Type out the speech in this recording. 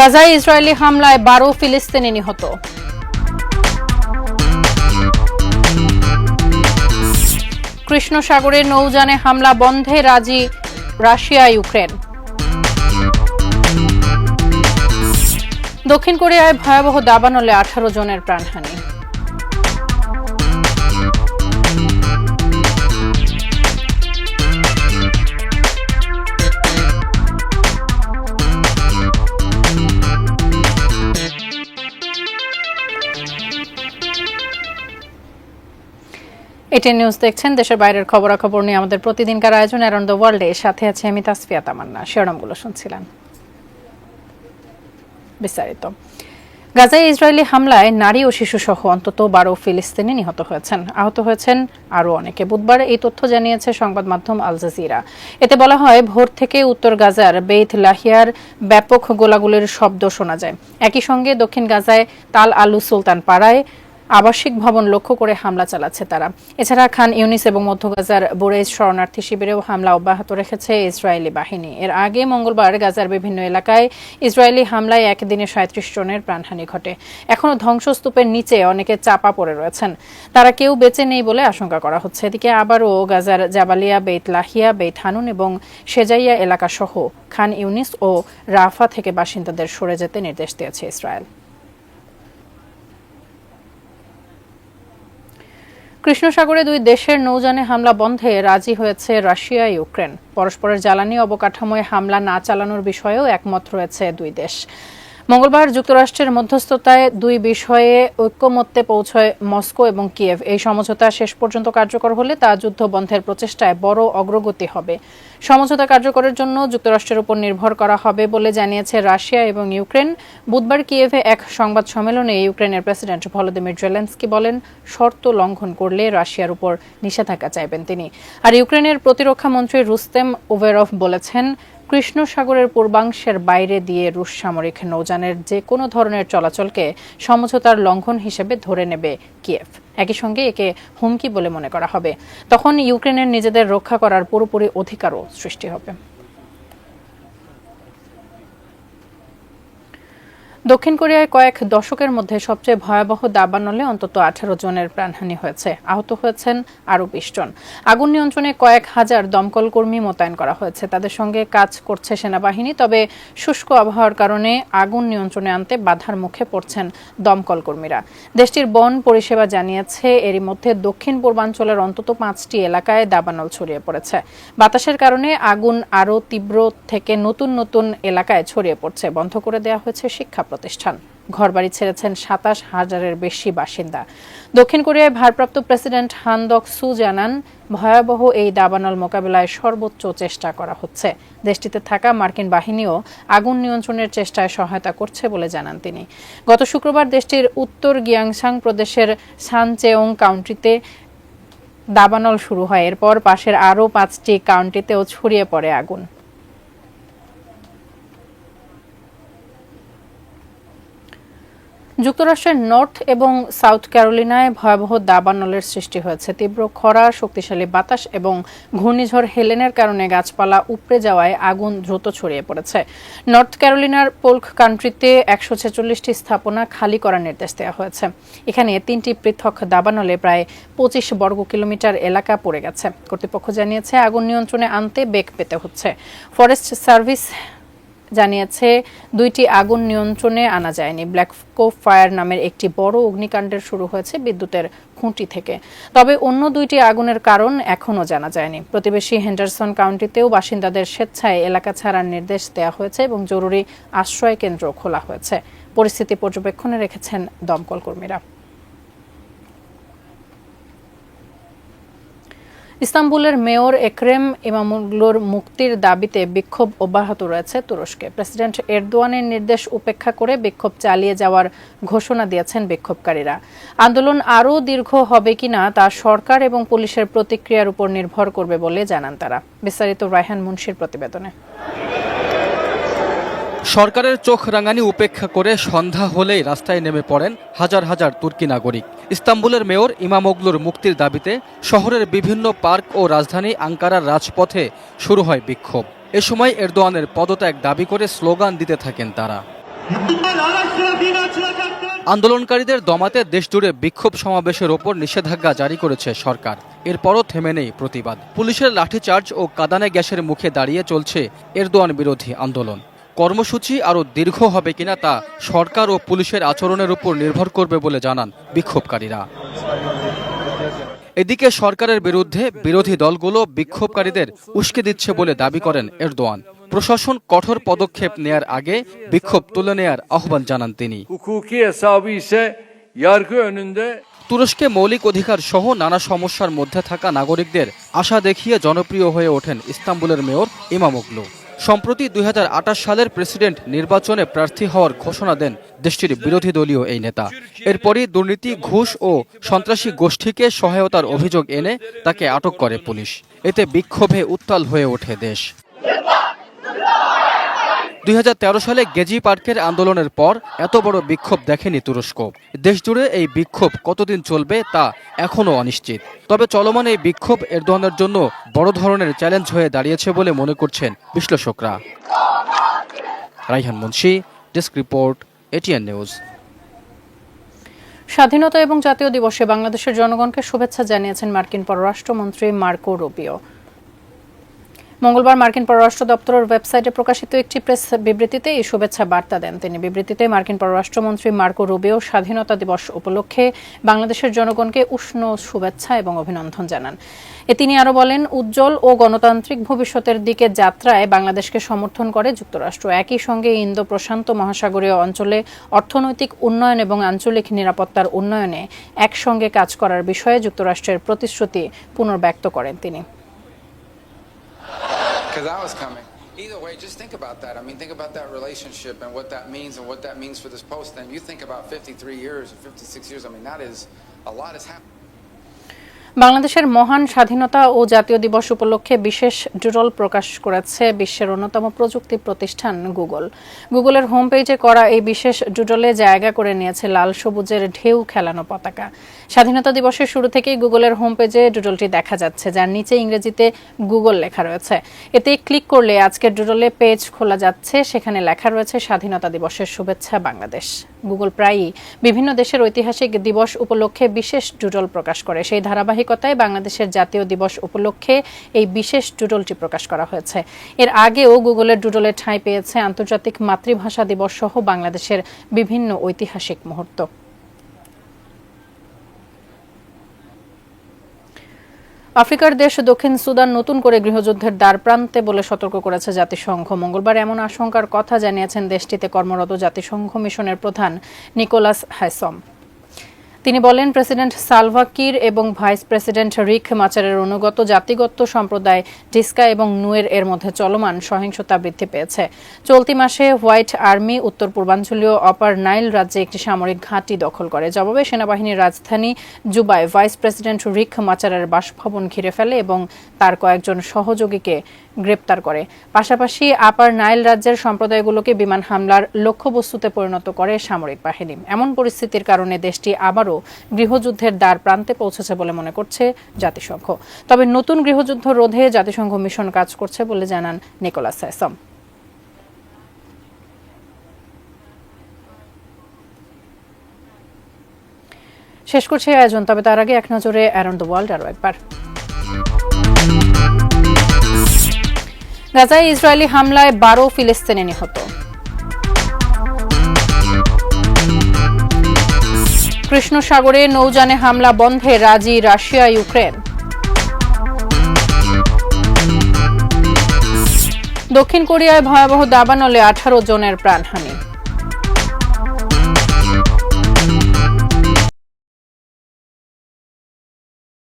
গাজায় ইসরায়েলি হামলায় বারো ফিলিস্তিনি নিহত। কৃষ্ণ সাগরে নৌযানে হামলা বন্ধে রাজি রাশিয়া, ইউক্রেন। দক্ষিণ কোরিয়ায় ভয়াবহ দাবানলে আঠারো জনের প্রাণহানি। এটি নিউজ দেখছেন, দেশের বাইরের খবরাখবর নিয়ে আমাদের প্রতিদিনকার আয়োজন অ্যারাউন্ড দ্য ওয়ার্ল্ডে। সাথে আছে আমি তাসফিয়া তামান্না। শিরোনামগুলো শুনছিলেন। বিস্তারিত। গাজায় ইসরায়েলি হামলায় নারী ও শিশু সহ অন্তত বারো ফিলিস্তিনি নিহত হয়েছেন। আহত হয়েছেন আরও অনেকে। বুধবার এই তথ্য জানিয়েছে সংবাদ মাধ্যম আল জাজিরা। এতে বলা হয়, ভোর থেকে উত্তর গাজার বেইথ লাহিয়ার ব্যাপক গোলাগুলির শব্দ শোনা যায়। একই সঙ্গে দক্ষিণ গাজায় তাল আলু সুলতান পাড়ায় আবাসিক ভবন লক্ষ্য করে হামলা চালাচ্ছে তারা। এছাড়া খান ইউনিস এবং মধ্য গাজার বোরেজ শরণার্থী শিবিরেও হামলা অব্যাহত রেখেছে ইসরায়েলি বাহিনী। এর আগে মঙ্গলবার গাজার বিভিন্ন এলাকায় ইসরায়েলি হামলায় একদিনে সাঁত্রিশ জনের প্রাণহানি ঘটে। এখনও ধ্বংসস্তূপের নিচে অনেকে চাপা পড়ে রয়েছেন। তারা কেউ বেঁচে নেই বলে আশঙ্কা করা হচ্ছে। এদিকে আবারও গাজার জাবালিয়া বেত লাহিয়া বেত হানুন এবং সেজাইয়া এলাকাসহ খান ইউনিস ও রাফা থেকে বাসিন্দাদের সরে যেতে নির্দেশ দিয়েছে ইসরায়েল। কৃষ্ণ সাগরে দুই দেশের নৌযানে হামলা বন্ধে রাজি হয়েছে রাশিয়া, ইউক্রেন। পরস্পরের জ্বালানি অবকাঠামোয় হামলা না চালানোর বিষয়েও একমত রয়েছে দুই দেশ। মঙ্গলবার যুক্তরাষ্ট্রের মধ্যস্থতায় দুই বিষয়ে ঐক্যমত্যে পৌঁছয় মস্কো এবং কিয়েভ। এই সমঝোতা শেষ পর্যন্ত কার্যকর হলে তা যুদ্ধ বন্ধের প্রচেষ্টায় বড় অগ্রগতি হবে। সমঝোতা কার্যকরের জন্য যুক্তরাষ্ট্রের উপর নির্ভর করা হবে বলে জানিয়েছে রাশিয়া এবং ইউক্রেন। বুধবার কিয়েভে এক সংবাদ সম্মেলনে ইউক্রেনের প্রেসিডেন্ট ভলোদিমির জেলেন্সকি বলেন, শর্ত লঙ্ঘন করলে রাশিয়ার উপর নিষেধাজ্ঞা চাইবেন তিনি। আর ইউক্রেনের প্রতিরক্ষা মন্ত্রী রুস্তেম ওভেরভ বলেছেন কৃষ্ণ সাগরের পূর্বাংশের বাইরে দিয়ে রুশ সামরিক নৌযানের যে কোনো ধরনের চলাচলকে সমঝোতার লঙ্ঘন হিসেবে ধরে নেবে কিয়েভ। একই সঙ্গে একে হুমকি বলে মনে করা হবে। তখন ইউক্রেনের নিজেদের রক্ষা করার পুরোপুরি অধিকারও সৃষ্টি হবে। দক্ষিণ কোরিয়ায় কয়েক দশকের মধ্যে সবচেয়ে ভয়াবহ দাবানলে অন্তত আঠারো জনের প্রাণহানি হয়েছে। আহত হয়েছেন আরও বিশ জন। আগুন নিয়ন্ত্রণে কয়েক হাজার দমকল কর্মী মোতায়েন করা হয়েছে। তাদের সঙ্গে কাজ করছে সেনাবাহিনী, তবে শুষ্ক আবহাওয়ার কারণে আগুন নিয়ন্ত্রণে আনতে বাধার মুখে পড়ছেন দমকল কর্মীরা। দেশটির বন পরিষেবা জানিয়েছে এরই মধ্যে দক্ষিণ পূর্বাঞ্চলের অন্তত পাঁচটি এলাকায় দাবানল ছড়িয়ে পড়েছে। বাতাসের কারণে আগুন আরও তীব্র থেকে নতুন নতুন এলাকায় ছড়িয়ে পড়ছে। বন্ধ করে দেওয়া হয়েছে শিক্ষা প্রতিষ্ঠান। ঘরবাড়ি ছেড়েছেন সাতাশ হাজারের বেশি বাসিন্দা। দক্ষিণ কোরিয়ায় ভারপ্রাপ্ত প্রেসিডেন্ট হানদক সু জানান, ভয়াবহ এই দাবানল মোকাবিলায় সর্বোচ্চ চেষ্টা করা হচ্ছে। দেশটিতে থাকা মার্কিন বাহিনীও আগুন নিয়ন্ত্রণের চেষ্টায় সহায়তা করছে বলে জানান তিনি। গত শুক্রবার দেশটির উত্তর গিয়াংসাং প্রদেশের সানচেওং কাউন্টিতে দাবানল শুরু হয়। এরপর পাশের আরও পাঁচটি কাউন্টিতেও ছড়িয়ে পড়ে আগুন। যুক্তরাষ্ট্রের নর্থ এবং সাউথ ক্যারোলিনায় ভয়াবহ দাবানলের সৃষ্টি হয়েছে। তীব্র খরা, শক্তিশালী বাতাস এবং ঘূর্ণিঝড় হেলেনের কারণে গাছপালা উপড়ে যাওয়ায় আগুন দ্রুত ছড়িয়ে পড়েছে। নর্থ ক্যারোলিনার পোল্ক কান্ট্রিতে একশো ছেচল্লিশটি স্থাপনা খালি করার নির্দেশ দেওয়া হয়েছে। এখানে তিনটি পৃথক দাবানলে প্রায় পঁচিশ বর্গ কিলোমিটার এলাকা পড়ে গেছে। কর্তৃপক্ষ জানিয়েছে, আগুন নিয়ন্ত্রণে আনতে বেগ পেতে হচ্ছে। ফরেস্ট সার্ভিস জানিয়েছে, দুইটি আগুন নিয়ন্ত্রণে আনা যায়নি। ব্ল্যাক কোপ ফায়ার নামের একটি বড় অগ্নিকাণ্ডের শুরু হয়েছে বিদ্যুতের খুঁটি থেকে। তবে অন্য দুইটি আগুনের কারণ এখনও জানা যায়নি। প্রতিবেশী হেন্ডারসন কাউন্টিতেও বাসিন্দাদের স্বেচ্ছায় এলাকা ছাড়ার নির্দেশ দেওয়া হয়েছে এবং জরুরি আশ্রয় কেন্দ্র খোলা হয়েছে। পরিস্থিতি পর্যবেক্ষণে রেখেছেন দমকল কর্মীরা। ইস্তাম্বুলের মেয়র একরেম ইমামুগলোর মুক্তির দাবিতে বিক্ষোভ অব্যাহত রয়েছে তুরস্কে। প্রেসিডেন্ট এরদোয়ানের নির্দেশ উপেক্ষা করে বিক্ষোভ চালিয়ে যাওয়ার ঘোষণা দিয়েছেন বিক্ষোভকারীরা। আন্দোলন আরও দীর্ঘ হবে কিনা তা সরকার এবং পুলিশের প্রতিক্রিয়ার উপর নির্ভর করবে বলে জানান তারা। বিস্তারিত রায়হান মুন্সির প্রতিবেদনে। সরকারের চোখ রাঙানি উপেক্ষা করে সন্ধ্যা হলেই রাস্তায় নেমে পড়েন হাজার হাজার তুর্কি নাগরিক। ইস্তাম্বুলের মেয়র ইমামগলুর মুক্তির দাবিতে শহরের বিভিন্ন পার্ক ও রাজধানী আঙ্কারার রাজপথে শুরু হয় বিক্ষোভ। এ সময় এরদোয়ানের পদত্যাগ দাবি করে স্লোগান দিতে থাকেন তারা। আন্দোলনকারীদের দমাতে দেশজুড়ে বিক্ষোভ সমাবেশের ওপর নিষেধাজ্ঞা জারি করেছে সরকার। এরপরও থেমে নেই প্রতিবাদ। পুলিশের লাঠিচার্জ ও কাদানে গ্যাসের মুখে দাঁড়িয়ে চলছে এরদোয়ান বিরোধী আন্দোলন। কর্মসূচি আরও দীর্ঘ হবে কিনা তা সরকার ও পুলিশের আচরণের উপর নির্ভর করবে বলে জানান বিক্ষোভকারীরা। এদিকে সরকারের বিরুদ্ধে বিরোধী দলগুলো বিক্ষোভকারীদের উস্কে দিচ্ছে বলে দাবি করেন এরদোয়ান। প্রশাসন কঠোর পদক্ষেপ নেয়ার আগে বিক্ষোভ তুলে নেয়ার আহ্বান জানান তিনি। তুরস্কে মৌলিক অধিকার সহ নানা সমস্যার মধ্যে থাকা নাগরিকদের আশা দেখিয়ে জনপ্রিয় হয়ে ওঠেন ইস্তাম্বুলের মেয়র ইমামোগলু সম্প্রতি দুই হাজার আটাশ সালের প্রেসিডেন্ট নির্বাচনে প্রার্থী হওয়ার ঘোষণা দেন দেশটির বিরোধী দলীয় এই নেতা। এরপরই দুর্নীতি, ঘুষ ও সন্ত্রাসী গোষ্ঠীকে সহায়তার অভিযোগ এনে তাকে আটক করে পুলিশ। এতে বিক্ষোভে উত্তাল হয়ে ওঠে দেশ। দুই হাজার তেরো সালে গেজি পার্কের আন্দোলনের পর এত বড় বিক্ষোভ দেখেনি তুরস্ক। দেশজুড়ে এই বিক্ষোভ কতদিন চলবে তা এখনও অনিশ্চিত। তবে চলমান এই বিক্ষোভ এরদোয়ানের জন্য বড় ধরনের চ্যালেঞ্জ হয়ে দাঁড়িয়েছে বলে মনে করছেন বিশ্লেষকরা। Raihan Munshi, desk report, ATN news. স্বাধীনতা এবং জাতীয় দিবসে বাংলাদেশের জনগণকে শুভেচ্ছা জানিয়েছেন মার্কিন পররাষ্ট্রমন্ত্রী মার্কো রুবিও। মঙ্গলবার মার্কিন পররাষ্ট্র দপ্তরের ওয়েবসাইটে প্রকাশিত একটি প্রেস বিবৃতিতে এই শুভেচ্ছা বার্তা দেন তিনি। বিবৃতিতে মার্কিন পররাষ্ট্রমন্ত্রী মার্কো রুবিও স্বাধীনতা দিবস উপলক্ষে বাংলাদেশের জনগণকে উষ্ণ শুভেচ্ছা এবং অভিনন্দন জানান। এ তিনি আরও বলেন, উজ্জ্বল ও গণতান্ত্রিক ভবিষ্যতের দিকে যাত্রায় বাংলাদেশকে সমর্থন করে যুক্তরাষ্ট্র। একই সঙ্গে ইন্দো প্রশান্ত মহাসাগরীয় অঞ্চলে অর্থনৈতিক উন্নয়ন এবং আঞ্চলিক নিরাপত্তার উন্নয়নে একসঙ্গে কাজ করার বিষয়ে যুক্তরাষ্ট্রের প্রতিশ্রুতি পুনর্ব্যক্ত করেন তিনি। Because I was coming. Either way, just think about that. I mean, think about that relationship and what that means and what that means for this post. And you think about 53 years or 56 years, I mean, that is a lot has happened. বাংলাদেশের মহান স্বাধীনতা ও জাতীয় দিবস উপলক্ষে বিশেষ doodle প্রকাশ করেছে বিশ্বের অন্যতম প্রযুক্তি প্রতিষ্ঠান গুগল। গুগলের হোম পেজে করা এই বিশেষ ডুডলে জায়গা করে নিয়েছে লাল সবুজের ঢেউ খেলানো পতাকা। স্বাধীনতা দিবসের শুরু থেকেই গুগলের হোম পেজে ডুডলটি দেখা যাচ্ছে, যার নিচে ইংরেজিতে গুগল লেখা রয়েছে। এতে ক্লিক করলে আজকের ডুডলে পেজ খোলা যাচ্ছে, সেখানে লেখা রয়েছে স্বাধীনতা দিবসের শুভেচ্ছা বাংলাদেশ। গুগল প্রায়ই বিভিন্ন দেশের ঐতিহাসিক দিবস উপলক্ষে বিশেষ ডুডল প্রকাশ করে। সেই ধারাবাহিকতায় বাংলাদেশের জাতীয় দিবস উপলক্ষে এই বিশেষ ডুডলটি প্রকাশ করা হয়েছে। এর আগেও গুগলের ডুডলে ঠাঁই পেয়েছে আন্তর্জাতিক মাতৃভাষা দিবস সহ বাংলাদেশের বিভিন্ন ঐতিহাসিক মুহূর্ত। আফ্রিকার দেশ দক্ষিণ সুদান নতুন করে গৃহযুদ্ধের দ্বার প্রান্তে বলে সতর্ক করেছে জাতিসংঘ। মঙ্গলবার এমন আশঙ্কার কথা জানিয়েছেন দেশটিতে কর্মরত জাতিসংঘ মিশনের প্রধান নিকোলাস হ্যাসম তিনি বলেন, প্রেসিডেন্ট সালভা কির এবং ভাইস প্রেসিডেন্ট রিক মাচারের অনুগত জাতিগত সম্প্রদায় ডিস্কা এবং নুয়ের এর মধ্যে চলমান সহিংসতা বৃদ্ধি পেয়েছে। চলতি মাসে হোয়াইট আর্মি উত্তর পূর্বাঞ্চলীয় অপার নাইল রাজ্যে একটি সামরিক ঘাঁটি দখল করে। জবাবে সেনাবাহিনীর রাজধানী জুবায় ভাইস প্রেসিডেন্ট রিক মাচারের বাসভবন ঘিরে ফেলে এবং তার কয়েকজন সহযোগীকে গ্রেপ্তার করে। পাশাপাশি আপার নাইল রাজ্যের সম্প্রদায়গুলোকে বিমান হামলার লক্ষ্যবস্তুতে পরিণত করে সামরিক বাহিনী। এমন পরিস্থিতির কারণে দেশটি আবারও গৃহযুদ্ধের দ্বার প্রান্তে পৌঁছেছে বলে মনে করছে জাতিসংঘ। তবে নতুন গৃহযুদ্ধ রোধে জাতিসংঘ মিশন কাজ করছে বলে জানান নিকোলাস স্যাসম শেষ করছে আয়োজন, তবে তার আগে এক নজরে অ্যারাউন্ড দ্য ওয়ার্ল্ড আরও একবার। গাজায় ইসরায়েলি হামলায় বারো ফিলিস্তিনি নিহত। কৃষ্ণ সাগরে নৌযানে হামলা বন্ধে রাজি রাশিয়া, ইউক্রেন। দক্ষিণ কোরিয়ায় ভয়াবহ দাবানলে আঠারো জনের প্রাণহানি।